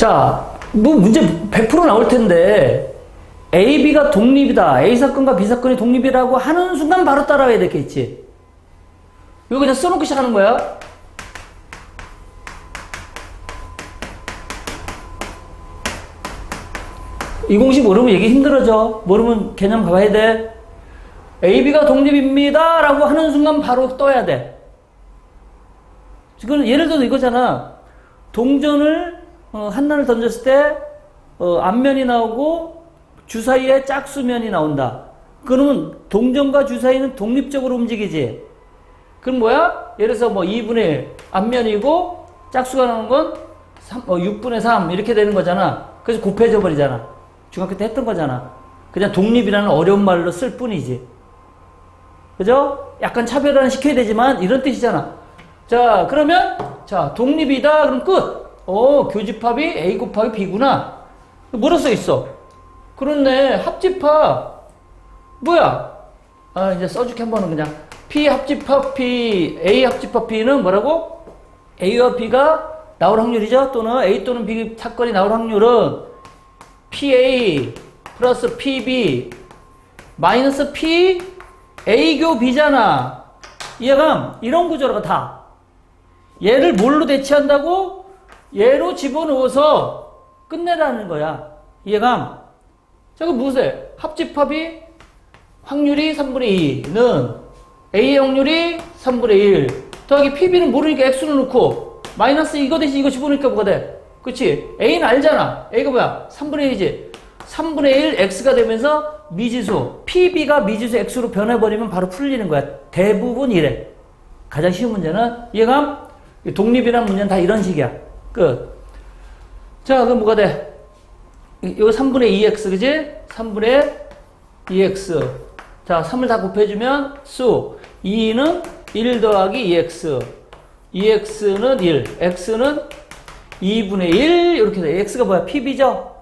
자, 뭐 문제 100% 나올 텐데 A, B가 독립이다. A 사건과 B 사건이 독립이라고 하는 순간 바로 따라와야 되겠지. 이거 그냥 써놓고 시작하는 거야. 이 공식 모르면 얘기 힘들어져. 모르면 개념 가봐야 돼. A, B가 독립입니다. 라고 하는 순간 바로 떠야 돼. 지금 예를 들어 이거잖아. 동전을 어, 한란을 던졌을 때 어, 앞면이 나오고 주사위에 짝수면이 나온다. 그러면 동전과 주사위는 독립적으로 움직이지. 그럼 뭐야? 예를 들어서 뭐 2분의 1 앞면이고 짝수가 나오는 건 3, 어, 6분의 3 이렇게 되는 거잖아. 그래서 곱해져 버리잖아. 중학교 때 했던 거잖아. 그냥 독립이라는 어려운 말로 쓸 뿐이지. 그죠? 약간 차별화는 시켜야 되지만 이런 뜻이잖아. 자, 그러면 자, 독립이다. 그럼 끝. 어, 교집합이 A 곱하기 B구나. 뭐라 써 있어? 그렇네. 합집합. 뭐야? 아, 이제 써줄게 한 번은 그냥. P 합집합 P, A 합집합 B는 뭐라고? A와 B가 나올 확률이죠? 또는 A 또는 B 사건이 나올 확률은 PA 플러스 PB 마이너스 P A교 B잖아. 이해감? 이런 구조라고 다. 얘를 뭘로 대체한다고? 얘로 집어넣어서 끝내라는 거야. 이해감? 자, 그럼 무엇에? 합집합이 확률이 3분의 2는 A의 확률이 3분의 1 더하기 PB는 모르니까 X로 넣고 마이너스 이거 대신 이거 집어넣으니까 뭐가 돼? 그치? A는 알잖아. A가 뭐야? 3분의 1이지. 3분의 1 X가 되면서 미지수 PB가 미지수 X로 변해버리면 바로 풀리는 거야. 대부분 이래. 가장 쉬운 문제는 이해감? 독립이라는 문제는 다 이런 식이야. 끝. 자, 그럼 뭐가 돼? 이- 이거 3분의 2x, 그지? 3분의 2x. 자, 3을 다 곱해주면 수. 2는 1 더하기 2x. 2x는 1. x는 2분의 1. 이렇게 돼. x가 뭐야? pb죠?